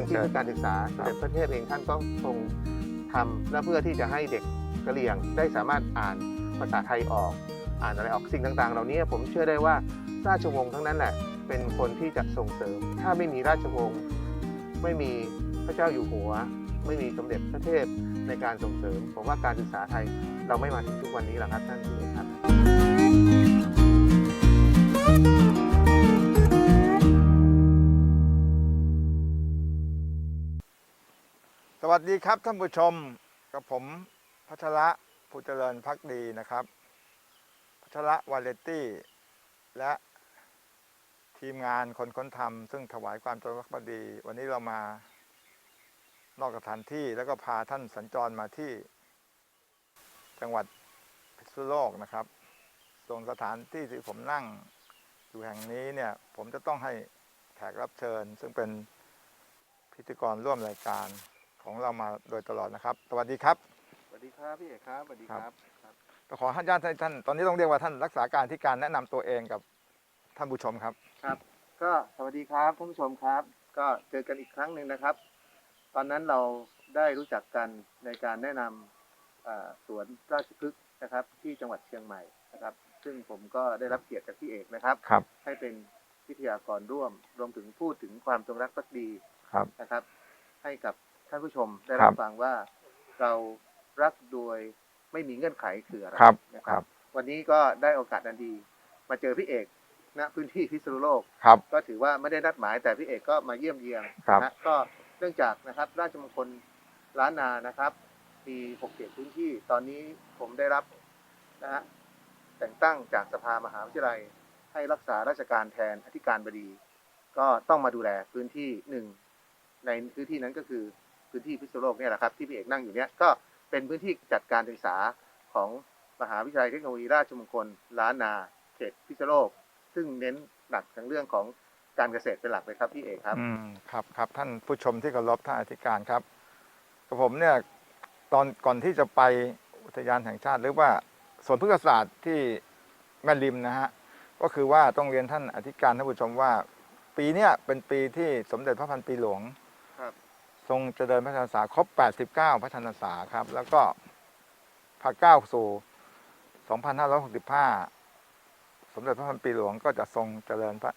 ครับเชิญทางที่เชิญการศึกษาสมเด็จพระเทพเองท่านก็ทรงทำและเพื่อที่จะให้เด็กกะเหรี่ยงได้สามารถอ่านภาษาไทยออก อ่านอะไรออกสิ่งต่างๆ เหล่านี้ผมเชื่อได้ว่าราชวงศ์ทั้งนั้นแหละเป็นคนที่จะส่งเสริม ถ้าไม่มีราชวงศ์ไม่มีพระเจ้าอยู่หัว ไม่มีสมเด็จพระเทพในการส่งเสริม ผมว่าการศึกษาไทยเราไม่มาถึงทุกวันนี้หรอกครับท่านผู้ชมครับ วัสดีครับท่านผู้ชมกับผมพัชระผู้เจริญพักดีนะครับ พัชระวาเลตี้ และทีมงานคนค้นธรรมซึ่งถวายความจงรักภักดี วันนี้เรามานอกสถานที่แล้วก็พาท่านสัญจรมาที่จังหวัดพิษณุโลกนะครับตรงสถานที่ที่ผมนั่งอยู่แห่งนี้เนี่ยผมจะต้องให้แขกรับเชิญ ซึ่งเป็นพิธีกรร่วมรายการ ของเรามาโดยตลอดนะครับ สวัสดีครับ สวัสดีครับพี่เอกครับสวัสดีครับก็ขอให้ญาติท่านตอนนี้ต้องเรียกว่าท่านรักษาการที่การแนะนำตัวเองกับท่านผู้ชมครับ ก็สวัสดีครับท่านผู้ชมครับ ก็เจอกันอีกครั้งหนึ่งนะครับ ตอนนั้นเราได้รู้จักกันในการแนะนำเอ่อสวนราชพฤกษ์นะครับ ที่จังหวัดเชียงใหม่นะครับ ซึ่งผมก็ได้รับเกียรติจากพี่เอกนะครับครับให้เป็นวิทยากรร่วม รวมถึงพูดถึงความจงรักภักดีครับนะครับ ให้กับ ท่านผู้ชมได้ครัรับบฟังว่าเรารักโดยไม่มีเงื่อนไขคืออะไรครับนะคครัรับบวันนี้ก็ได้โอกาสอันดี มาเจอพี่เอกณพื้นที่พิษณุโลกครับ ก็ถือว่าไม่ได้นัดหมายแต่พี่เอกก็มาเยี่ยมเยียนครับนะก็เนื่องจากนะครับ ราชมงคลล้านนานะครับมี6เขตพื้นที่ตอนนี้ผมได้รับนะฮะแต่งตั้งจากสภามหาวิทยาลัย ให้รักษาราชการแทนอธิการบดี ก็ต้องมาดูแลพื้นที่หนึ่งในพื้นที่นั้นก็คือ พื้นที่พิษณุโลกเนี่ยแหละครับที่พี่เอกนั่งอยู่เนี่ยก็เป็นพื้นที่จัดการศึกษาของมหาวิทยาลัยเทคโนโลยีราชมงคลล้านนาเขตพิษณุโลก ซึ่งเน้นหนักทางเรื่องของการเกษตรเป็นหลักเลยครับพี่เอกครับอืมครับครับท่านผู้ชมที่เคารพท่านอธิการครับกับผมเนี่ยตอนก่อนที่จะไปอุทยานแห่งชาติหรือว่าสวนพฤกษศาสตร์ที่แม่ริมนะฮะก็คือว่าต้องเรียนท่านอธิการท่านผู้ชมว่า ปีเนี้ยเป็นปีที่สมเด็จพระพันปีหลวง ทรงเจริญพระชนมพรรษาครบ 89 พระชนมพรรษาครับ แล้วก็พาก้าวสู่ 2565 สมเด็จพระพันปีหลวงก็จะทรงเจริญพระ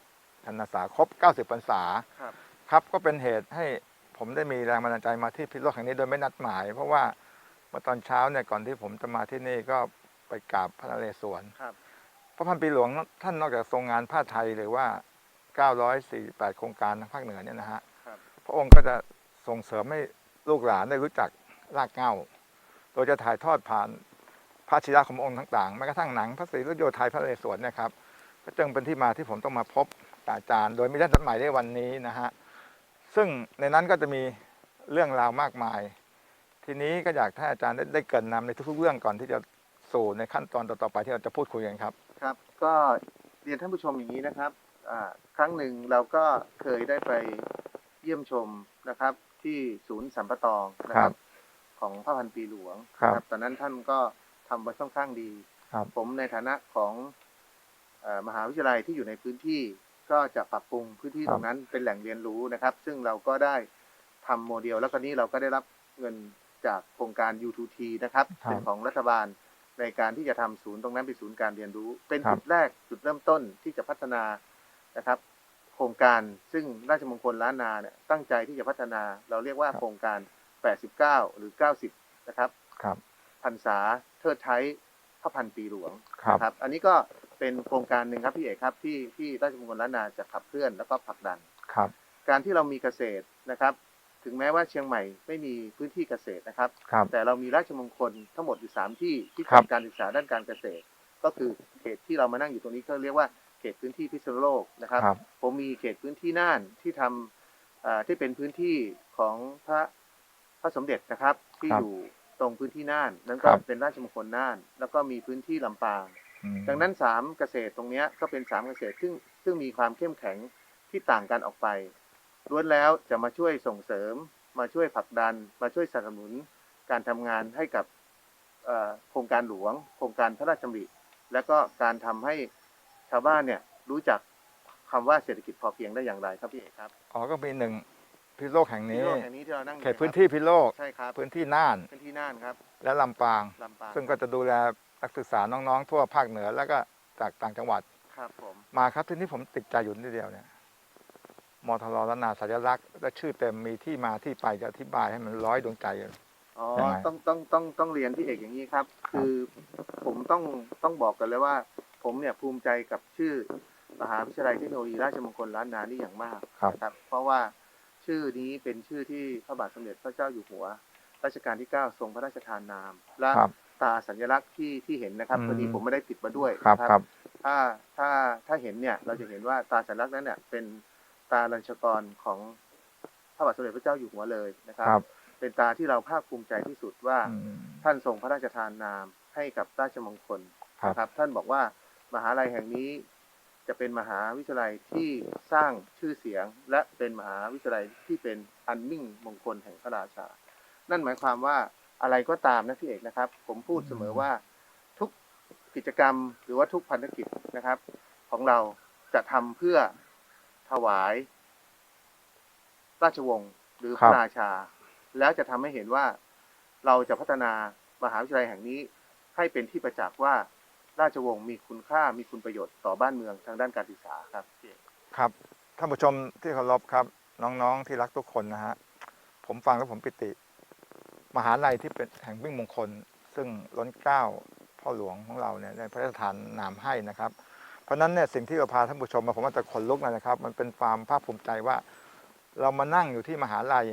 ชนมพรรษาครบ 90 พรรษาครับครับก็เป็นเหตุให้ผมได้มีแรงบันดาลใจมาที่พิษณุโลกแห่งนี้โดยไม่นัดหมาย เพราะว่าเมื่อตอนเช้าเนี่ยก่อนที่ผมจะมาที่นี่ก็ไปกราบพระนเรศวรครับพระพันปีหลวงท่านนอกจากทรงงานผ้าไทยหรือว่า 948 โครงการทางภาคเหนือเนี่ยนะฮะครับพระองค์ก็จะ ส่งเสริมให้ลูกหลานได้รู้จักรากเง้า โดยจะถ่ายทอดผ่านพระชิระขององค์ต่างๆแม้กระทั่งหนังพระศรีรุโยไทยพระเรศวรนะครับ ก็จึงเป็นที่มาที่ผมต้องมาพบอาจารย์ โดยไม่ได้นัดหมายในวันนี้นะฮะ ซึ่งในนั้นก็จะมีเรื่องราวมากมาย ทีนี้ก็อยากให้อาจารย์ได้ไดเกรินนำในทุกๆเรื่องก่อนที่จะสู่ในขั้นตอนต่อๆไปที่เราจะพูดคุยกันครับครับ ก็เรียนท่านผู้ชมอย่างนี้นะครับครั้งหนึ่งเราก็เคยได้ไปเยี่ยมชมนะครับ ที่ศูนย์สัมปตองนะคครัรับ บ ของพระพันปีหลวงครับนะตอนนั้นท่านก็ทำไว้ค่อนข้างดี ครับ ผมในฐานะของเออมหาวิทยาลัยที่อยู่ในพื้นที่ก็จะปรับปรุงพื้นที่ตรงนั้นเป็นแหล่งเรียนรู้นะครับ ซึ่งเราก็ได้ทำโมเดล แล้วก็นี้เราก็ได้รับเงินจากโครงการ U2T นะครับครับเป็นของรัฐบาลในการที่จะทำศูนย์ตรงนั้นเป็นศูนย์การเรียนรู้ เป็นครับ จุดแรกจุดเริ่มต้นที่จะพัฒนานะครับ โครงการซึ่งราชมงคลล้านนาเนี่ยตั้งใจที่จะพัฒนา เราเรียกว่าโครงการ 89 หรือ 90 นะครับครับพรรษาเทิดไทยพระพันปีหลวงครับนะครับอันนี้ก็เป็นโครงการหนึ่งครับพี่เอกครับที่ที่ราชมงคลล้านนาจะขับเคลื่อนแล้วก็ผลักดันครับ การที่เรามีเกษตรนะครับ ถึงแม้ว่าเชียงใหม่ไม่มีพื้นที่เกษตรนะครับครับแต่เรามีราชมงคลทั้งหมดอยู่สามที่ที่ครับทำการศึกษาด้านการเกษตร ก็คือเขตที่เรามานั่งอยู่ตรงนี้ก็เรียกว่า เขตพื้นที่พิษณุโลกนะครับ ครับ ผมมีเขตพื้นที่น่านที่ทำอ่าที่เป็นพื้นที่ของพระพระสมเด็จนะครับ ที่ครับอยู่ตรงพื้นที่น่าน นั้นคก็รับ เป็นราชมงคลน่าน แล้วก็มีพื้นที่ลำปาง อืม ดังนั้นสามเกษตรตรงเนี้ยก็เป็นสามเกษตรซึ่งซึ่งมีความเข้มแข็งที่ต่างกันออกไปล้วนแล้วจะมาช่วยส่งเสริม มาช่วยผลักดัน มาช่วยสนับสนุนการทำงานให้กับเอ่อโครงการหลวง โครงการพระราชดำริและก็การทำให้ชาวบ้านเนี่ยรู้จักคำว่าเศรษฐกิจพอเพียงได้อย่างไรครับพี่เอกครับอ๋อก็มีหนึ่งพิษณุโลกแห่งที่นี้ โลกแห่งนี้ที่เรานั่งอยู่เขตพื้นที่พิษณุโลก ใช่ครับพื้นที่น่านพื้นที่น่านครับและลำปาง ลำปางซึ่งก็จะดูแลนักศึกษาน้องๆ ทั่วภาคเหนือแล้วก็จากต่างจังหวัดครับผมมาครับที่นี่ผมติดใจอยู่นิดเดียวเนี่ยมทรล้านนาสัญลักษณ์และชื่อเต็มมีที่มาที่ไปจะอธิบายให้มันร้อยดวงใจเลยอ๋อยังไงต้องต้องต้องต้องเรียนพี่เอกอย่างนี้ครับ คือผมต้องต้องบอกกันเลยว่า ผมเนี่ยภูมิใจกับชื่อมหาวิทยาลัยเทคโนโลยีราชมงคลล้านนานี่อย่างมากครับนะครับเพราะว่าชื่อนี้เป็นชื่อที่พระบาทสมเด็จพระเจ้าอยู่หัว รัชกาลที่ 9 ทรงพระราชทานนาม และครับตาสัญลักษณ์ที่ที่เห็นนะครับอืมพอดีผมไม่ได้ติดมาด้วยครับนะครับถ้าถ้าถ้าเห็นเนี่ยเราจะเห็นว่าตาสัญลักษณ์นั้นเนี่ยเป็นตาลัญชกรของพระบาทสมเด็จพระเจ้าอยู่หัวเลยนะครับครับเป็นตาที่เราภาคภูมิใจที่สุดว่าอืมท่านทรงพระราชทานนามให้กับราชมงคลครับนะครับ ท่านบอกว่า มหาลัยแห่งนี้จะเป็นมหาวิทยาลัยที่สร้างชื่อเสียง และเป็นมหาวิทยาลัยที่เป็นอันมิ่งมงคลแห่งพระราชา นั่นหมายความว่าอะไรก็ตามนะพี่เอกนะครับ ผมพูดเสมอว่าทุกกิจกรรมหรือว่าทุกพันธกิจนะครับ ของเราจะทำเพื่อถวาย ราชวงศ์หรือพระราชา แล้วจะทำให้เห็นว่าเราจะพัฒนามหาวิทยาลัยแห่งนี้ให้เป็นที่ประจักษ์ว่า ราชวงศ์มีคุณค่ามีคุณประโยชน์ต่อบ้านเมืองทางด้านการศึกษาครับ ครับท่านผู้ชมที่เคารพครับ น้องๆที่รักทุกคนนะฮะผมฟังแล้วผมปิติ มหาลัยที่เป็นแห่งวิ่งมงคล ซึ่งล้นเกล้าพ่อหลวงของเราเนี่ยได้พระราชทานนามให้นะครับ เพราะนั้นเนี่ยสิ่งที่เราพาท่านผู้ชมมาผมว่าจะขนลุกเลยนะครับ มันเป็นความภาคภูมิใจว่า เรามานั่งอยู่ที่มหาลัย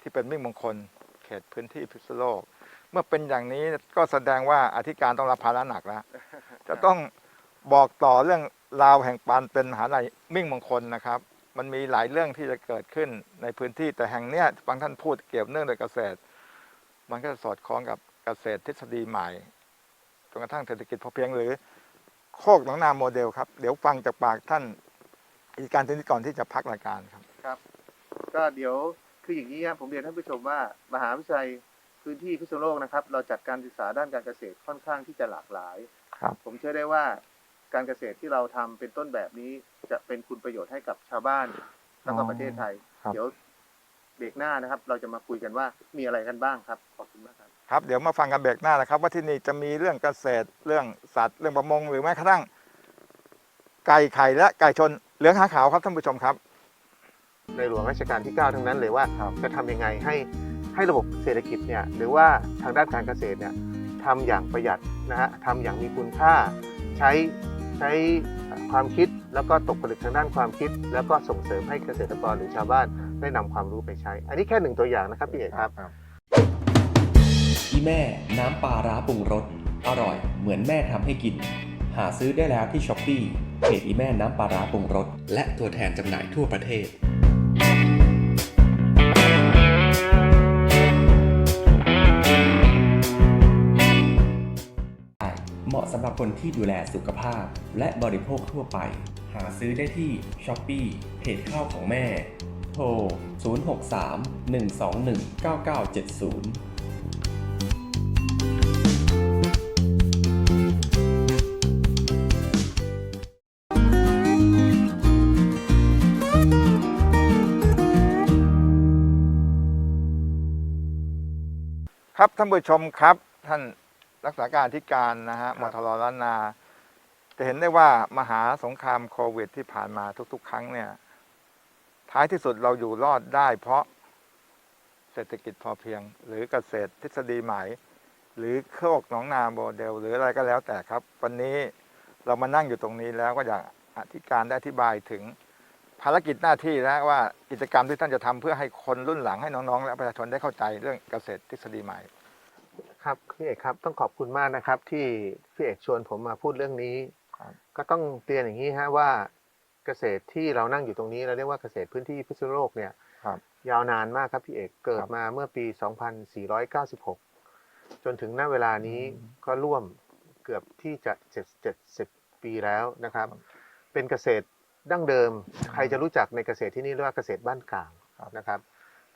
ที่เป็นวิ่งมงคล เขตพื้นที่พิษณุโลก มื่อเป็นอย่างนี้ก็แสดงว่าอธิการต้องรับภาระหนักแล้ว จะต้องบอกต่อเรื่องราวแห่งปานเป็นมหาลัยมิ่งมงคลนะครับ มันมีหลายเรื่องที่จะเกิดขึ้นในพื้นที่แต่แห่งเนี้ยบางท่านพูดเกี่ยวเนื่องโดยเกษตร มันก็จะสอดคล้องกับเกษตรทฤษฎีใหม่จนกระทั่งเศรษฐกิจพอเพียงหรือ โคกหนองนาโมเดลครับ เดี๋ยวฟังจากปากท่านอีกการทีนี้ก่อนที่จะพักรายการครับ ครับ ก็เดี๋ยวคืออย่างนี้ครับผมเรียนท่านผู้ชมว่ามหาวิทยาลัย พื้นที่พิษณุโลกนะครับ เราจัดการศึกษาด้านการเกษตรค่อนข้างที่จะหลากหลาย ครับ ผมเชื่อได้ว่าการเกษตรที่เราทำเป็นต้นแบบนี้จะเป็นคุณประโยชน์ให้กับชาวบ้านแล้วก็ประเทศไทย ครับ เดี๋ยวเบรกหน้านะครับ เราจะมาคุยกันว่ามีอะไรกันบ้างครับ ขอบคุณมากครับ ครับเดี๋ยวมาฟังกันเบรกหน้านะครับ ว่าที่นี่จะมีเรื่องเกษตรเรื่องสัตว์เรื่องประมง หรือแม้กระทั่งไก่ไข่และไก่ชนเหลืองหางขาวครับท่านผู้ชมครับ ในหลวงรัชกาลที่ 9 ทั้งนั้นเลยว่าครับ จะทำยังไงให้ ให้ระบบเศรษฐกิจเนี่ยหรือว่าทางด้านการเกษตรเนี่ยทำอย่างประหยัดนะฮะทำอย่างมีคุณค่า ใช้ใช้ความคิดแล้วก็ตกผลึกทางด้านความคิด แล้วก็ส่งเสริมให้เกษตรกรหรือชาวบ้านได้นำความรู้ไปใช้ อันนี้แค่หนึ่งตัวอย่างนะครับพี่เอกครับอีแม่น้ำปลาร้าปรุงรสอร่อยเหมือนแม่ทำให้กิน หาซื้อได้แล้วที่ช้อปปี้เพจอีแม่น้ำปลาร้าปรุงรสและตัวแทนจำหน่ายทั่วประเทศ มาะสำหรับคนที่ดูแลสุขภาพ และบริโภคทั่วไป หาซื้อได้ที่ s h อ p e e เพจข้าวของแม่ โทร 063 121 9970ครับท่านผู้ชมครับท่าน รักษาการที่การนะฮะครับมทรล้านนา จะเห็นได้ว่ามหาสงครามโควิดที่ผ่านมาทุก ๆ ครั้งเนี่ย ท้ายที่สุดเราอยู่รอดได้เพราะเศรษฐกิจพอเพียง หรือเกษตรทฤษฎีใหม่หรือโคกหนองนาโมเดล หรืออะไรก็แล้วแต่ครับ วันนี้เรามานั่งอยู่ตรงนี้แล้วก็อยากอธิการได้อธิบายถึงภารกิจหน้าที่นะว่ากิจกรรมที่ท่านจะทำเพื่อให้คนรุ่นหลังให้น้องๆ และประชาชนได้เข้าใจเรื่องเกษตรทฤษฎีใหม่ ครับพี่เอกครับต้องขอบคุณมากนะครับ ที่พี่เอกชวนผมมาพูดเรื่องนี้ครับก็ต้องเตือนอย่างนี้ฮะว่าเกษตรที่เรานั่งอยู่ตรงนี้เราเรียกว่าเกษตรพื้นที่พิษณุโลกเนี่ยครับยาวนานมากครับพี่เอกเกิดครับมาเมื่อปี 2496 จนถึงณเวลานี้อืมก็ร่วมเกือบที่จะ70ปีแล้วนะครับครับ เป็นเกษตรดั้งเดิม ใครจะรู้จักในเกษตรที่นี่เรียกว่าเกษตรบ้านกลางครับนะครับ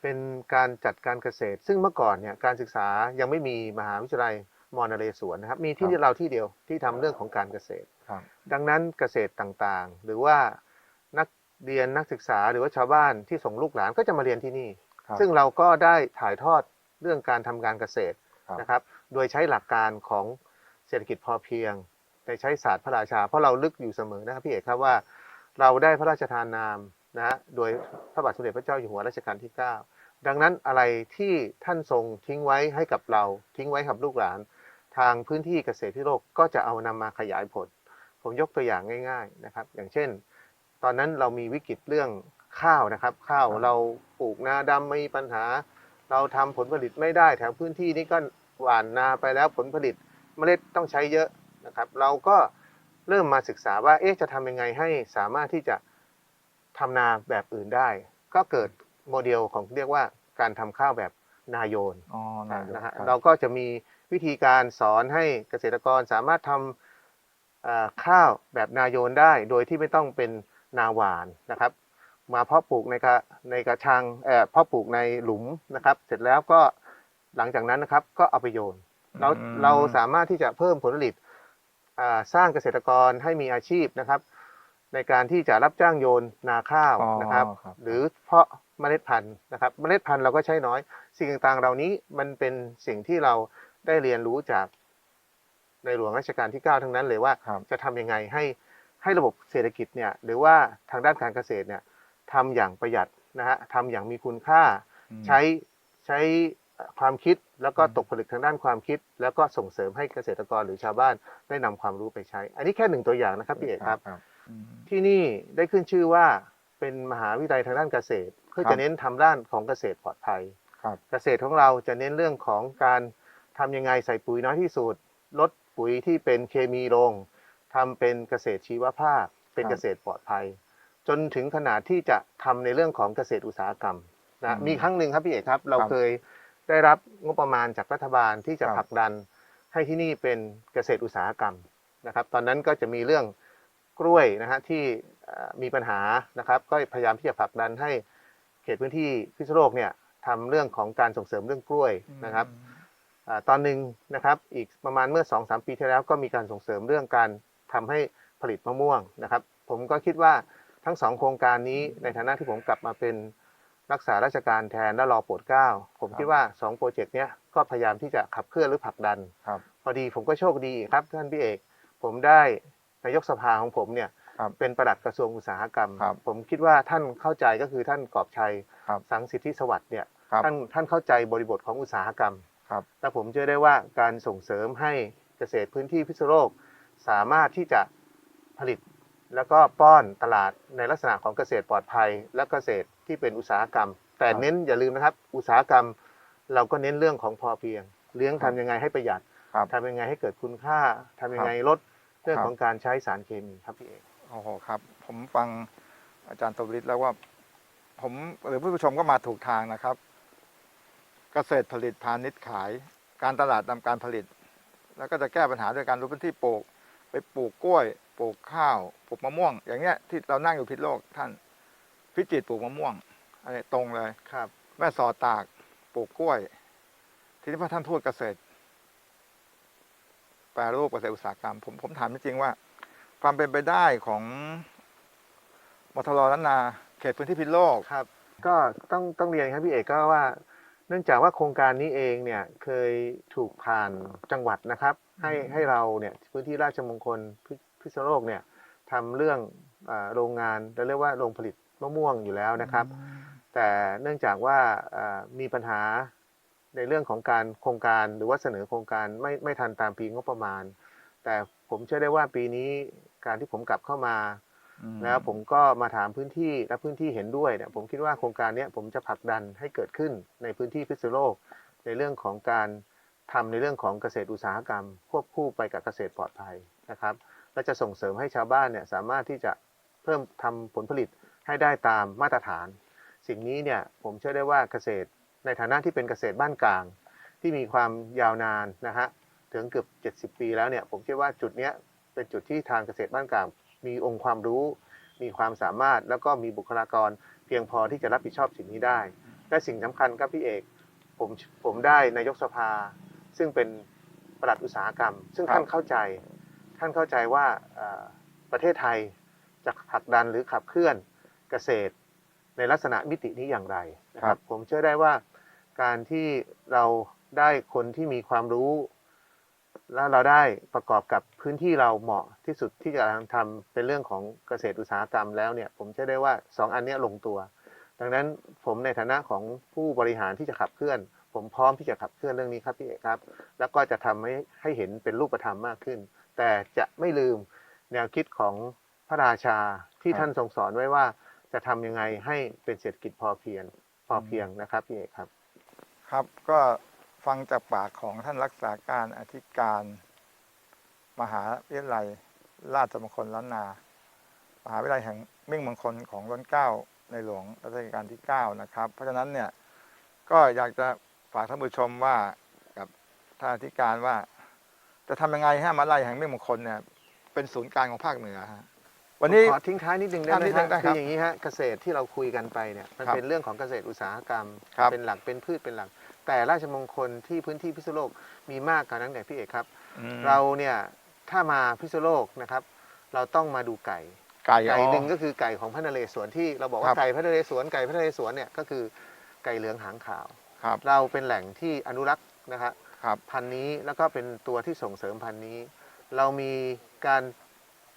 เป็นการจัดการเกษตร ซึ่งเมื่อก่อนเนี่ยการศึกษายังไม่มีมหาวิทยาลัยมอนเรศวรนะครับมีที่เราที่เดียวที่ทำเรื่องของการเกษตรครับดังนั้นเกษตรต่างๆ หรือว่านักเรียนนักศึกษาหรือว่าชาวบ้านที่ส่งลูกหลานก็จะมาเรียนที่นี่ครับซึ่งเราก็ได้ถ่ายทอดเรื่องการทำการเกษตรครับนะครับ โดยใช้หลักการของเศรษฐกิจพอเพียงโดยใช้ศาสตร์พระราชา เพราะเราลึกอยู่เสมอนะครับพี่เอกครับว่า เราได้พระราชทานนาม นะฮะโดยพระบาทสมเด็จพระเจ้าอยู่หัวรัชกาลที่ 9 ดังนั้นอะไรที่ท่านทรงทิ้งไว้ให้กับเราทิ้งไว้กับลูกหลาน ทางพื้นที่เกษตรที่โลกก็จะเอานำมาขยายผล ผมยกตัวอย่างง่าย ๆนะครับ อย่างเช่น ตอนนั้นเรามีวิกฤตเรื่องข้าวนะครับ ข้าวเราปลูกนาดำมีปัญหา เราทำผลผลิตไม่ได้แถวพื้นที่นี้ก็หว่านนาไปแล้วผลผลิตเมล็ดต้องใช้เยอะนะครับ เราก็เริ่มมาศึกษาว่าเอ๊ะจะทำยังไงให้สามารถที่จะ ทำนาแบบอื่นได้ ก็เกิดโมเดลของเรียกว่าการทำข้าวแบบนาโยนอ๋อนะนะฮะครับเราก็จะมีวิธีการสอนให้เกษตรกรสามารถทำอ่าข้าวแบบนาโยนได้ โดยที่ไม่ต้องเป็นนาหวานนะครับมาเพาะปลูกในกระในกระชังเอ่อเพาะปลูกในหลุมนะครับ เสร็จแล้วก็หลังจากนั้นนะครับก็เอาไปโยนเราอืมเราสามารถที่จะเพิ่มผลผลิตอ่าสร้างเกษตรกรให้มีอาชีพนะครับ ในการที่จะรับจ้างโยนนาข้าวอ๋อนะครับครับ หรือเพาะเมล็ดพันธุ์นะครับเมล็ดพันธุ์เราก็ใช้น้อย สิ่งต่างๆ เหล่านี้มันเป็นสิ่งที่เราได้เรียนรู้จากในหลวงรัชกาลที่ 9 ทั้งนั้นเลยว่าครับจะทำยังไงให้ให้ระบบเศรษฐกิจเนี่ยหรือว่าทางด้านการเกษตรเนี่ยทำอย่างประหยัดนะฮะทำอย่างมีคุณค่าอืมใช้ใช้ความคิดแล้วก็อืมตกผลึกทางด้านความคิด แล้วก็ส่งเสริมให้เกษตรกรหรือชาวบ้านได้นำความรู้ไปใช้ อันนี้แค่หนึ่งตัวอย่างนะครับพี่เอกครับอืม ที่นี่ได้ขึ้นชื่อว่าเป็นมหาวิทยาลัยทางด้านเกษตร เพื่อครับจะเน้นทำด้านของเกษตรปลอดภัยครับเกษตรของเราจะเน้นเรื่องของการทำยังไงใส่ปุ๋ยน้อยที่สุดลดปุ๋ยที่เป็นเคมีลงทำเป็นเกษตรชีวภาพ เป็นครับเกษตรปลอดภัย จนถึงขนาดที่จะทำในเรื่องของเกษตรอุตสาหกรรมนะอืมมีครั้งหนึ่งครับพี่เอกครับ เราครับเคยได้รับงบประมาณจากรัฐบาลที่จะครับผลักดันให้ที่นี่เป็นเกษตรอุตสาหกรรมนะครับ ตอนนั้นก็จะมีเรื่อง กล้วยนะฮะที่เอ่อมีปัญหานะครับก็พยายามที่จะผลักดันให้เขตพื้นที่พิษณุโลกเนี่ยทำเรื่องของการส่งเสริมเรื่องกล้วยนะครับอ่าตอนหนึ่งนะครับอีกประมาณเมื่อ2อสปีที่แล้วก็มีการส่งเสริมเรื่องการทำให้ผลิตมะม่วงนะครับ ผมก็คิดว่าทั้งสองโครงการนี้ในฐานะที่ผมกลับมาเป็นรักษาราชการแทนและรอโปรดเกล้าผมครับคิดว่า2โปรเจกต์เนี้ยก็พยายามที่จะขับเคลื่อนหรือผลักดันครับพอดีผมก็โชคดีครับท่านพี่เอก ผมได้ นายกสภาของผมเนี่ยครับเป็นประหลัดกระทรวงอุตสาหกรรม ครับผมคิดว่าท่านเข้าใจก็คือท่านกอบชัยครับสังสิทธิสวัสดิ์เนี่ยครับท่านท่านเข้าใจบริบทของอุตสาหกรรมครับและผมเชื่อได้ว่าการส่งเสริมให้เกษตรพื้นที่พิษณุโลก สามารถที่จะผลิตแล้วก็ป้อนตลาดในลักษณะของเกษตรปลอดภัย และเกษตรที่เป็นอุตสาหกรรม แต่ครับ เน้นอย่าลืมนะครับ อุตสาหกรรม เราก็เน้นเรื่องของพอเพียง เลี้ยงครัทำบยังไงให้ประหยัดครับ ทำยังไงให้เกิดคุณค่าทำยังไงลด เรื่องครับของการใช้สารเคมีครับพี่เอกโอ้โหครับ ผมฟังอาจารย์ตบริตแล้วว่า ผมหรือผู้ชมก็มาถูกทางนะครับ เกษตรผลิตพาณิชย์ขาย การตลาดนำการผลิต แล้วก็จะแก้ปัญหาด้วยการรู้พื้นที่ปลูก ไปปลูกกล้วย ปลูกข้าว ปลูกมะม่วง อย่างเงี้ยที่เรานั่งอยู่พิษณุโลกท่าน พิจิตรปลูกมะม่วงอะไรตรงเลยครับ แม่สอดตากปลูกกล้วย ทีนี้พอท่านพูดเกษตร แปรรูปเกษตรอุตสาหกรรม ผมผมถามจริงๆว่า ความเป็นไปได้ของมทรล้านนา เขตพื้นที่พิษณุโลก ครับ ก็ต้องต้องเรียนครับพี่เอกก็ว่า เนื่องจากว่าโครงการนี้เองเนี่ยเคยถูกผ่านจังหวัดนะครับ ให้ให้เราเนี่ยพื้นที่ราชมงคลพิพิษณุโลกเนี่ยทำเรื่องอาโรงงานเราเรียกว่าโรงผลิตมะม่วงอยู่แล้วนะครับ แต่เนื่องจากว่าอ่ามีปัญหา ในเรื่องของการโครงการหรือว่าเสนอโครงการไม่ไม่ทันตามปีงบประมาณ แต่ผมเชื่อได้ว่าปีนี้การที่ผมกลับเข้ามาอืมแล้วผมก็มาถามพื้นที่และพื้นที่เห็นด้วยเนี่ยผมคิดว่าโครงการเนี้ยผมจะผลักดันให้เกิดขึ้นในพื้นที่พิษณุโลก ในเรื่องของการทำในเรื่องของเกษตรอุตสาหกรรม ควบคู่ไปกับเกษตรปลอดภัยนะครับและจะส่งเสริมให้ชาวบ้านเนี่ยสามารถที่จะเพิ่มทำผลผลิตให้ได้ตามมาตรฐาน สิ่งนี้เนี่ยผมเชื่อได้ว่าเกษตร ในฐานะที่เป็นเกษตรบ้านกลาง ที่มีความยาวนานนะฮะถึงเกือบ 70 ปีแล้วเนี่ยผมคิดว่าจุดเนี้ยเป็นจุดที่ทางเกษตรบ้านกลาง มีองค์ความรู้ มีความสามารถแล้วก็มีบุคลากรเพียงพอที่จะรับผิดชอบสิ่งนี้ได้ และสิ่งสำคัญครับพี่เอกผมผมได้นายกสภา ซึ่งเป็นปลัดอุตสาหกรรม ซึ่งครับท่านเข้าใจ ท่านเข้าใจว่าเอ่อประเทศไทยจะผลักดันหรือขับเคลื่อนเกษตรในลักษณะมิตินี้อย่างไรนะครับผมเชื่อได้ว่า การที่เราได้คนที่มีความรู้ แล้วเราได้ประกอบกับพื้นที่เราเหมาะที่สุดที่จะทำเป็นเรื่องของเกษตรอุตสาหกรรมแล้วเนี่ยผมเชื่อได้ว่าสองอันเนี้ยลงตัว ดังนั้นผมในฐานะของผู้บริหารที่จะขับเคลื่อน ผมพร้อมที่จะขับเคลื่อนเรื่องนี้ครับพี่เอกครับ แล้วก็จะทำให้ให้เห็นเป็นรูปธรรมมากขึ้น แต่จะไม่ลืมแนวคิดของพระราชาที่ครับท่านทรงสอนไว้ว่าจะทำยังไงให้เป็นเศรษฐกิจพอเพียงพอเพียงนะครับพี่เอกครับ ครับก็ฟังจากปากของท่านรักษาการอธิการ มหาวิทยาลัยราชมงคลล้านนา มหาวิทยาลัยแห่งมิ่งมงคลของร้นเกล้าในหลวงรัชกาลที่ 9 นะครับ เพราะฉะนั้นเนี่ยก็อยากจะฝากท่านผู้ชมว่ากับท่านอธิการว่า จะทำยังไงให้มหาวิทยาลัยแห่งมิ่งมงคลเนี่ยเป็นศูนย์กลางของภาคเหนือฮะวันนี้ขอทิ้งท้ายนิดนึงได้ครับไหมนิดนึฮะงได้คคืรับออย่างนี้ฮะเกษตรที่เราคุยกันไปเนี่ยมันครับเป็นเรื่องของเกษตรอุตสาหกรรมครับเป็นหลักเป็นพืชเป็นหลัก แต่ราชมงคลที่พื้นที่พิษณุโลกมีมากกว่านั้นไงพี่เอกครับ อืมเราเนี่ยถ้ามาพิษณุโลกนะครับ เราต้องมาดูไก่ ไก่ไก่อ๋อหนึ่งก็คือไก่ของพระนเรศวรที่เราบอกครัว่าบ ไก่พระนเรศวรไก่พระนเรศวรเนี่ยก็คือไก่เหลืองหางขาว ครับเราเป็นแหล่งที่อนุรักษ์นะครับครับ พันธุ์นี้แล้วก็เป็นตัวที่ส่งเสริมพันธุ์นี้ เรามีการ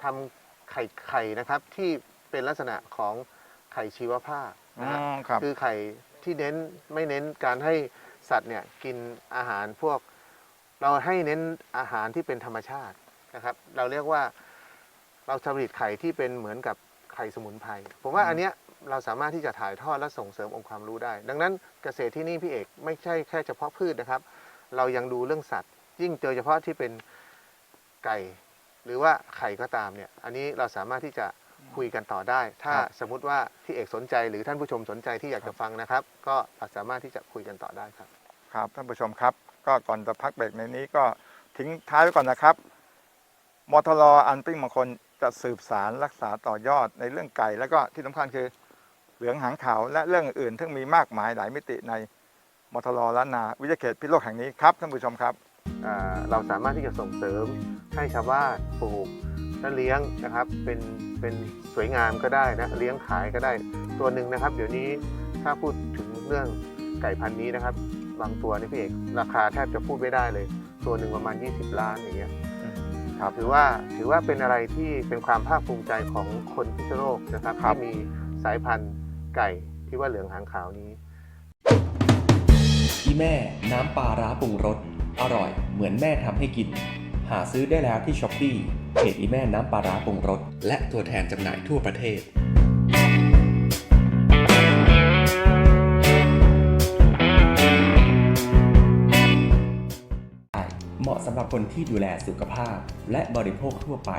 ทำไข่ไข่นะครับที่เป็นลักษณะของไข่ชีวภาพอืนะฮะมครับ คือไข่ที่เน้นไม่เน้นการให้ สัตว์เนี่ยกินอาหารพวก เราให้เน้นอาหารที่เป็นธรรมชาตินะครับ เราเรียกว่าเราผลิตไข่ที่เป็นเหมือนกับไข่สมุนไพรผมว่าอันเนี้ยเราสามารถที่จะถ่ายทอดและส่งเสริมองค์ความรู้ได้ ดังนั้นเกษตรที่นี่พี่เอกไม่ใช่แค่เฉพาะพืชนะครับ เรายังดูเรื่องสัตว์ ยิ่งเจอเฉพาะที่เป็นไก่ หรือว่าไข่ก็ตามเนี่ยอันนี้เราสามารถที่จะ คุยกันต่อได้ ถ้าครับ สมมุติว่าพี่เอกสนใจหรือท่านผู้ชมสนใจที่อยากจะฟังนะครับ ก็สามารถที่จะคุยกันต่อได้ครับ ครับท่านผู้ชมครับ ก็ก่อนจะพักเบรกในนี้ก็ทิ้งท้ายไว้ก่อนนะครับมทรอันปิ้งมงคลจะสืบสารรักษาต่อยอดในเรื่องไก่ แล้วก็ที่สำคัญคือเหลืองหางขาวและเรื่องอื่นที่มีมากมายหลายมิติในมทรล้านนาวิทยาเขตพิษณุโลกแห่งนี้ครับท่านผู้ชมครับอ่าเราสามารถที่จะส่งเสริมให้ชาวบ้านปลูกและเลี้ยงนะครับ เป็น เป็นสวยงามก็ได้นะเลี้ยงขายก็ได้ตัวหนึ่งนะครับ เดี๋ยวนี้ถ้าพูดถึงเรื่องไก่พันธุ์นี้นะครับ บางตัวนี่พี่เอกราคาแทบจะพูดไม่ได้เลย ตัวหนึ่งประมาณ 20 ล้านอย่างเงี้ยครับถือว่าถือว่าเป็นอะไรที่เป็นความภาคภูมิใจของคนพิษณุโลกนะครับครับที่มีสายพันธุ์ไก่ที่ว่าเหลืองหางขาวนี้อีแม่น้ำปลาร้าปรุงรสอร่อยเหมือนแม่ทำให้กิน หาซื้อได้แล้วที่ช้อปปี้ เพจอีแม่น้ำปลาร้าปรุงรส และตัวแทนจำหน่ายทั่วประเทศเหมาะสำหรับคนที่ดูแลสุขภาพ และบริโภคทั่วไป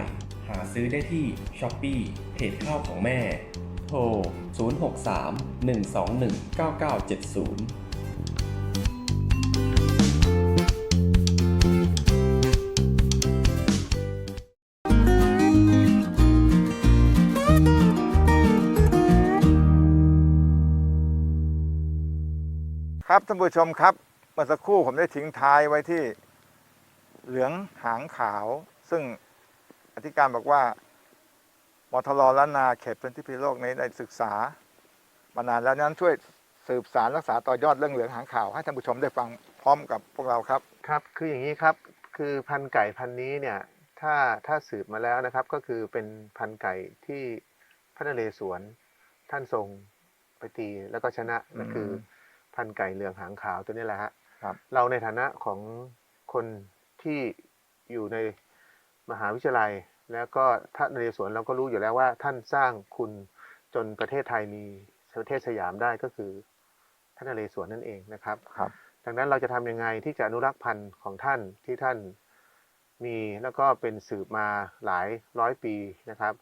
หาซื้อได้ที่ s h อ p e e เพจข้าวของแม่ โทร 063 121 9970 ครับท่านผู้ชมครับเมื่อสักครู่ผมได้ทิ้งท้ายไว้ที่เหลืองหางขาว ซึ่งอธิการบอกว่ามทรล้านนาเขตพื้นที่พิษณุโลกนี้ได้ศึกษามานานแล้วนั้นช่วยสืบสารรักษาต่อยอดเรื่องเหลืองหางขาวให้ท่านผู้ชมได้ฟังพร้อมกับพวกเราครับครับ คืออย่างนี้ครับคือพันธุ์ไก่พันธุ์นี้เนี่ยถ้าถ้าสืบมาแล้วนะครับ ก็คือเป็นพันธุ์ไก่ที่พระนเรศวรท่านทรงไปตีแล้วก็ชนะอืมก็คือ พันธุ์ไก่เหลืองหางขาวตัวนี้แหละฮะครับเราในฐานะของคนที่อยู่ในมหาวิทยาลัย แล้วก็ท่านนเรศวรเราก็รู้อยู่แล้วว่า ท่านสร้างคุณจนประเทศไทยมีประเทศสยามได้ก็คือท่านนเรศวรนั่นเองนะครับครับ ดังนั้นเราจะทำยังไงที่จะอนุรักษ์พันธุ์ของท่านที่ท่านมีแล้วก็เป็นสืบมาหลายร้อยปีนะครับ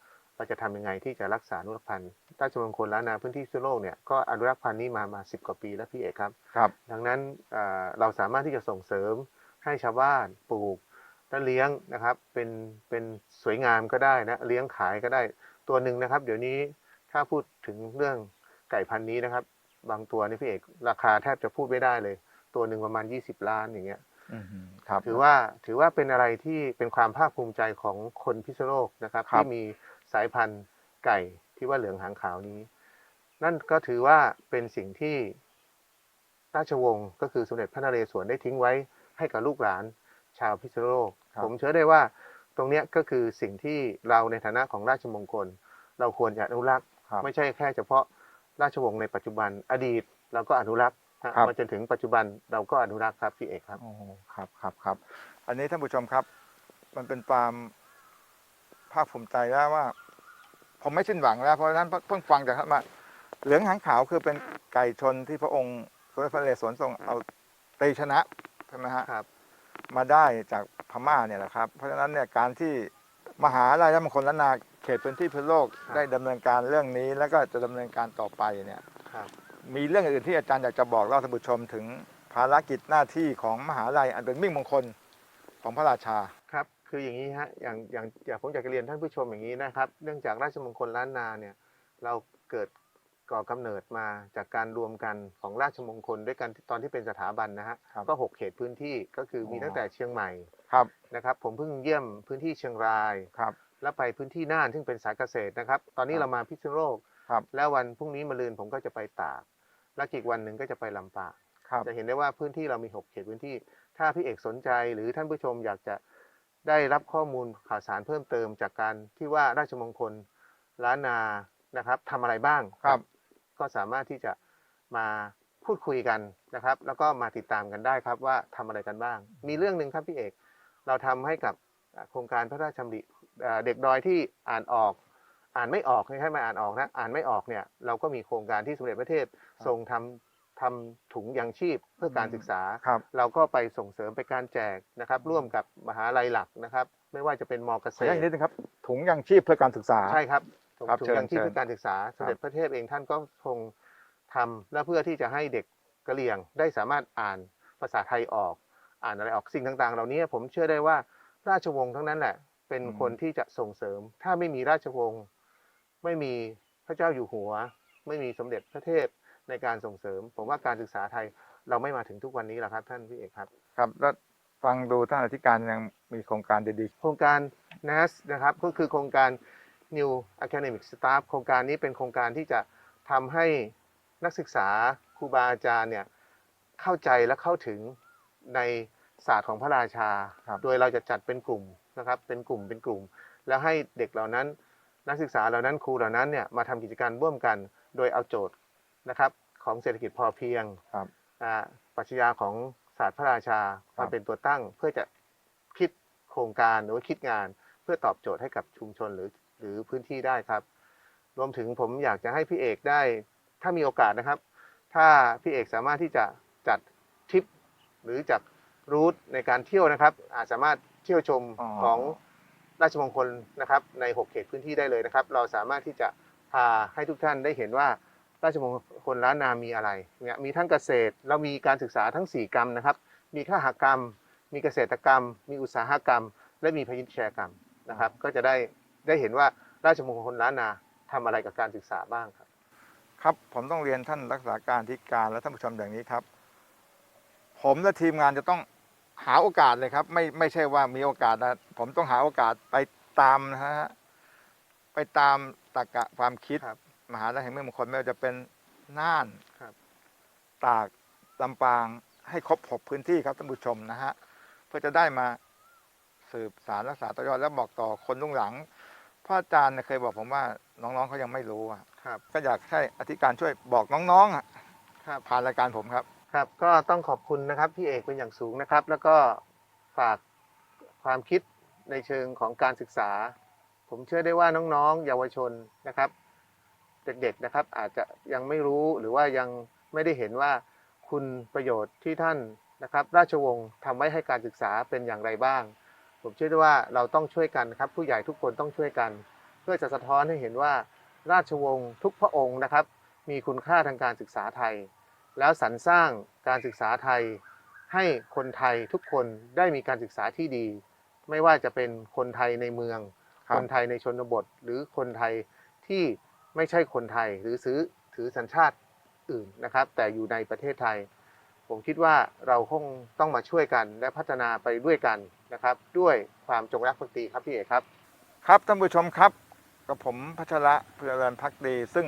เราจะทำยังไงที่จะรักษาอนุรักษ์พันธุ์ราชมงคลล้านนาพื้นที่ทั่วโลกเนี่ยก็อนุรักษ์พันธุ์นี้มามาสิบกว่าปีแล้วพี่เอกครับครับ ดังนั้นเอ่อเราสามารถที่จะส่งเสริมให้ชาวบ้านปลูกและเลี้ยงนะครับเป็นเป็นสวยงามก็ได้นะเลี้ยงขายก็ได้ตัวหนึ่งนะครับ เดี๋ยวนี้ถ้าพูดถึงเรื่องไก่พันธุ์นี้นะครับ บางตัวนี่พี่เอกราคาแทบจะพูดไม่ได้เลย ตัวหนึ่งประมาณ 20 ล้านอย่างเงี้ยอืมครับถือว่าถือว่าเป็นอะไรที่เป็นความภาคภูมิใจของคนพิษณุโลกนะครับครับที่มี สายพันธุ์ไก่ที่ว่าเหลืองหางขาวนี้ นั่นก็ถือว่าเป็นสิ่งที่ราชวงศ์ก็คือสมเด็จพระนเรศวรได้ทิ้งไว้ให้กับลูกหลานชาวพิษณุโลกครับผมเชื่อได้ว่าตรงเนี้ยก็คือสิ่งที่เราในฐานะของราชมงคล เราควรจะอนุรักษ์ครับไม่ใช่แค่เฉพาะราชวงศ์ในปัจจุบันอดีตเราก็อนุรักษ์ฮะครับมาจนถึงปัจจุบันเราก็อนุรักษ์ครับพี่เอกครับโอ้ครับครับครับ อันนี้ท่านผู้ชมครับ มันเป็นความภาคภูมิใจแล้วว่า ผมไม่สิ้นหวังแล้ว เพราะฉะนั้นเพิ่งฟังจากท่านมา เหลืองหางขาวคือเป็นไก่ชนที่พระองค์สมเด็จพระนเรศวรทรงเอาตีชนะใช่ไหมฮะครับ มาได้จากพม่าเนี่ยแหละครับ เพราะฉะนั้นเนี่ยการที่มหาลัยและมงคลล้านนาเขตพื้นที่พื้นโลกครับได้ดำเนินการเรื่องนี้ แล้วก็จะดำเนินการต่อไปเนี่ยครับมีเรื่องอื่นที่อาจารย์อยากจะบอกเล่าท่านผู้ชมถึงภารกิจหน้าที่ของมหาลัยอันเป็นมิ่งมงคลของพระราชาครับ คืออย่างนี้ฮะอย่างอย่างอย่างผมอยากจะเรียนท่านผู้ชมอย่างนี้นะครับ เนื่องจากราชมงคลล้านนาเนี่ยเราเกิดก่อกำเนิดมาจากการรวมกันของราชมงคลด้วยกันตอนที่เป็นสถาบันนะฮะครับก็หกเขตพื้นที่ก็คือมีอ๋อตั้งแต่เชียงใหม่ครับนะครับ ผมเพิ่งเยี่ยมพื้นที่เชียงราย ครับ แล้วไปพื้นที่น่านซึ่งเป็นสายเกษตรนะครับ ตอนนี้ครับเรามาพิษณุโลกครับแล้ววันพรุ่งนี้มะรืนผมก็จะไปตากแล้วอีกวันหนึ่งก็จะไปลำปางครับจะเห็นได้ว่าพื้นที่เรามี6เขตพื้นที่ ถ้าพี่เอกสนใจหรือท่านผู้ชมอยากจะ ได้รับข้อมูลข่าวสารเพิ่มเติมจากการที่ว่าราชมงคลล้านนานะครับทำอะไรบ้างครับ ก็สามารถที่จะมาพูดคุยกันนะครับ แล้วก็มาติดตามกันได้ครับว่าทำอะไรกันบ้าง มีเรื่องหนึ่งครับพี่เอก เราทำให้กับอ่าโครงการพระราชดำริอ่าเด็กดอยที่อ่านออก อ่านไม่ออกไม่ใช่ไม่อ่านออกนะอ่านไม่ออกเนี่ยเราก็มีโครงการที่สมเด็จพระเทพทรงทำ ทำถุงยังชีพเพื่อการศึกษา ครับ เราก็ไปส่งเสริมไปการแจกนะครับ ร่วมกับมหาลัยหลักนะครับ ไม่ว่าจะเป็นมเกขษออนุญาตตอีรกนิดนึงครับ ถุงยังชีพเพื่อการศึกษา ใช่ครับถุงครับถุงเชิญยังชีพเชิญ เพื่อการศึกษาสมเด็จพระเทพเองท่านก็ทรงทำและเพื่อที่จะให้เด็กกะเหรี่ยงได้สามารถอ่านภาษาไทยออก อ่านอะไรออกสิ่งต่างๆ เหล่านี้ผมเชื่อได้ว่าราชวงศ์ทั้งนั้นแหละ เป็นอืม คนที่จะส่งเสริม ถ้าไม่มีราชวงศ์ไม่มีพระเจ้าอยู่หัว ไม่มีสมเด็จพระเทพ ในการส่งเสริม ผมว่าการศึกษาไทยเราไม่มาถึงทุกวันนี้หรอกครับท่านพี่เอกครับ ครับแล้วฟังดูท่านอธิการยังมีโครงการดีโครงการ NAS นะครับก็คือโครงการ New Academic Staff โครงการนี้เป็นโครงการที่จะทำให้นักศึกษาครูบาอาจารย์เนี่ยเข้าใจและเข้าถึงในศาสตร์ของพระราชา ครับ โดยเราจะจัดเป็นกลุ่มนะครับเป็นกลุ่มเป็นกลุ่ม แล้วให้เด็กเหล่านั้น นักศึกษาเหล่านั้นครูเหล่านั้นเนี่ยมาทำกิจการร่วมกัน โดยเอาโจทย์ นะครับของเศรษฐกิจพอเพียงครับอ่าปรัชญาของศาสตร์พระราชาครัมาบเป็นตัวตั้งเพื่อจะคิดโครงการหรือว่าคิดงานเพื่อตอบโจทย์ให้กับชุมชนหรือหรือพื้นที่ได้ครับ รวมถึงผมอยากจะให้พี่เอกได้ ถ้ามีโอกาสนะครับ ถ้าพี่เอกสามารถที่จะจัดทริปหรือจัดรูทในการเที่ยวนะครับอาจสามารถเที่ยวชมอ๋อของราชมงคลนะครับใน 6 เขตพื้นที่ได้เลยนะครับ เราสามารถที่จะพาให้ทุกท่านได้เห็นว่า ราชมงคลล้านนามีอะไรเนี่ยมีทั้งเกษตรเรามีการศึกษาทั้ง 4 กรรมนะครับ มีข้าหกรรม มีเกษตรกรรม มีอุตสาหกรรม และมีพาณิชยกรรมนะครับ ก็จะได้ได้เห็นว่าราชมงคลล้านนาทำอะไรกับการศึกษาบ้างครับๆครับผมต้องเรียนท่านรักษาการที่การและท่านผู้ชมอย่างนี้ครับ ผมและทีมงานจะต้องหาโอกาสเลยครับ ไม่ไม่ใช่ว่ามีโอกาสนะผมต้องหาโอกาสไปตามนะฮะไปตามตรรกะความคิดครับ มหาลัยแห่งเมืองมงคลไม่ว่าจะเป็นน่านครับตากลำปางให้ครบหกพื้นที่ครับท่านผู้ชมนะฮะเพื่อจะได้มาสืบสารรักษาต่อยอดและบอกต่อคนรุ่งหลังพระอาจารย์เนี่ยเคยบอกผมว่าน้องๆเขายังไม่รู้อะครับก็อยากให้อธิการช่วยบอกน้องๆอะครับผ่านรายการผมครับ ครับ ก็ต้องขอบคุณนะครับพี่เอกเป็นอย่างสูงนะครับ แล้วก็ฝากความคิดในเชิงของการศึกษา ผมเชื่อได้ว่าน้องๆ เยาวชนนะครับ เด็กๆนะครับ อาจจะยังไม่รู้หรือว่ายังไม่ได้เห็นว่าคุณประโยชน์ที่ท่านนะครับ ราชวงศ์ทำไว้ให้การศึกษาเป็นอย่างไรบ้าง ผมเชื่อได้ว่าเราต้องช่วยกันครับ ผู้ใหญ่ทุกคนต้องช่วยกัน เพื่อจะสะท้อนให้เห็นว่า ราชวงศ์ทุกพระองค์นะครับ มีคุณค่าทางการศึกษาไทย แล้วสรรสร้างการศึกษาไทย ให้คนไทยทุกคนได้มีการศึกษาที่ดี ไม่ว่าจะเป็นคนไทยในเมืองครับคนไทยในชนบท หรือคนไทยที่ ไม่ใช่คนไทยหรือซื้อถือสัญชาติอื่นนะครับ แต่อยู่ในประเทศไทย ผมคิดว่าเราคงต้องมาช่วยกันและพัฒนาไปด้วยกันนะครับ ด้วยความจงรักภักดีครับพี่เอกครับ ครับท่านผู้ชมครับกับผมพัชระเพื่อเริญพักดี ซึ่ง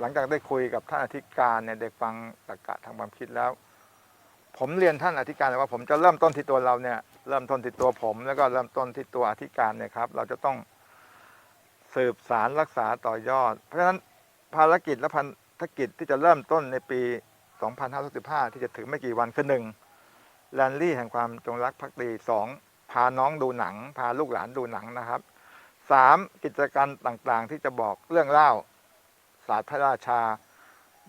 หลังจากได้คุยกับท่านอธิการเนี่ยได้ฟังตรรกะทางความคิดแล้ว ผมเรียนท่านอธิการเลยว่าผมจะเริ่มต้นที่ตัวเราเนี่ยเริ่มต้นที่ตัวผม แล้วก็เริ่มต้นที่ตัวอธิการเนี่ยครับ เราจะต้อง สืบสารรักษาต่อยอด เพราะฉะนั้นภารกิจและพันธกิจที่จะเริ่มต้นในปี 2515ที่จะถึงไม่กี่วันคือหนึ่งแลนลี่แห่งความจงรักภักดีสองพาน้องดูหนัง พาลูกหลานดูหนังนะครับสามกิจกรรมต่างๆ ที่จะบอกเรื่องเล่า ศาสตร์พระราชา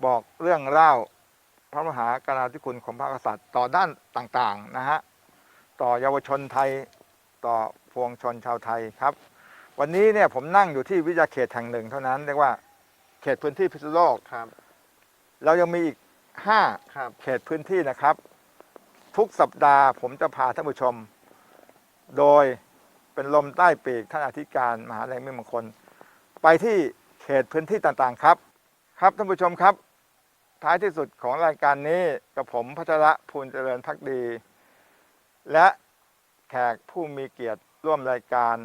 บอกเรื่องเล่า พระมหากรุณาธิคุณของพระกษัตริย์ต่อด้านต่างๆนะฮะต่อเยาวชนไทยต่อพวงชนชาวไทยครับ วันนี้เนี่ยผมนั่งอยู่ที่วิทยาเขตแห่งหนึ่งเท่านั้นเรียกว่าเขตพื้นที่พิษณุโลก ครับ เรายังมีอีกห้าครับ เขตพื้นที่นะครับ ทุกสัปดาห์ผมจะพาท่านผู้ชม โดยเป็นลมใต้ปีกท่านอธิการมหาลัยมิมงคล ไปที่เขตพื้นที่ต่างๆครับ ครับท่านผู้ชมครับ ท้ายที่สุดของรายการนี้กับผมพัชระภูลเจริญพักดี และแขกผู้มีเกียรติร่วมรายการ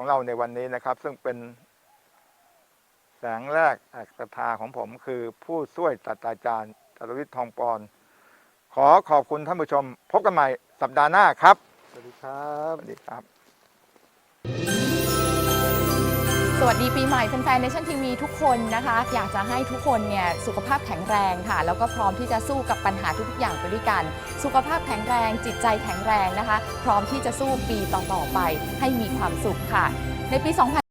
ของเราในวันนี้นะครับ ซึ่งเป็นแสงแรกแอกศรัทธาของผมคือผู้ช่วยศาสตราจารย์จารวิทย์ทองปอน ขอขอบคุณท่านผู้ชม พบกันใหม่สัปดาห์หน้าครับ สวัสดีครับ สวัสดีครับ สวัสดีปีใหม่แฟนๆ Nation TV ทุกคนนะคะ อยากจะให้ทุกคนเนี่ยสุขภาพแข็งแรงค่ะ แล้วก็พร้อมที่จะสู้กับปัญหาทุกๆอย่างไปด้วยกัน สุขภาพแข็งแรงจิตใจแข็งแรงนะคะ พร้อมที่จะสู้ปีต่อๆไปให้มีความสุขค่ะ ในปี 2000